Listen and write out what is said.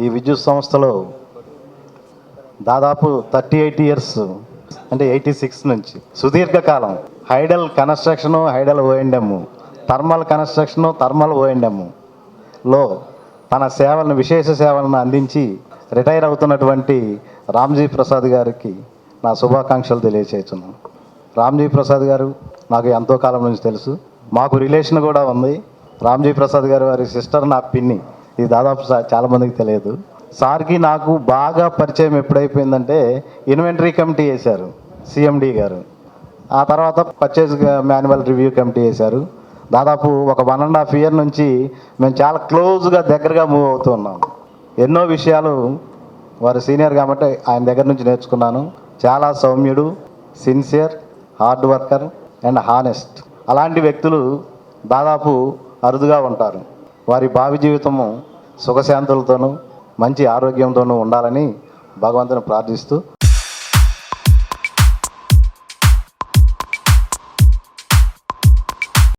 ఈ విద్యుత్ సంస్థలో దాదాపు థర్టీ ఎయిట్ ఇయర్స్ అంటే ఎయిటీ సిక్స్ నుంచి సుదీర్ఘకాలం. Hydel construction hydel O and M thermal construction thermal O and M తన సేవలను విశేష సేవలను అందించి రిటైర్ అవుతున్నటువంటి రామ్జీ ప్రసాద్ గారికి నా శుభాకాంక్షలు తెలియచేస్తున్నాను. రామ్జీ ప్రసాద్ గారు నాకు ఎంతో కాలం నుంచి తెలుసు. మాకు రిలేషన్ కూడా ఉంది. రామ్జీ ప్రసాద్ గారు వారి సిస్టర్ నా పిన్ని. ఇది దాదాపు చాలా మందికి తెలియదు. సార్కి నాకు బాగా పరిచయం ఎప్పుడైపోయిందంటే ఇన్వెంటరీ కమిటీ వేశారు సిఎండి గారు. ఆ తర్వాత పర్చేజ్ మాన్యువల్ రివ్యూ కమిటీ వేశారు దాదాపు ఒక వన్ అండ్ హాఫ్ ఇయర్ నుంచి మేము చాలా క్లోజ్గా దగ్గరగా మూవ్ అవుతున్నాం ఎన్నో విషయాలు వారు సీనియర్ కాబట్టి ఆయన దగ్గర నుంచి నేర్చుకున్నాను. చాలా సౌమ్యుడు sincere hard worker and honest అలాంటి వ్యక్తులు దాదాపు అరుదుగా ఉంటారు. వారి భావి జీవితము సుఖశాంతులతోనూ మంచి ఆరోగ్యంతోనూ ఉండాలని భగవంతుని ప్రార్థిస్తూ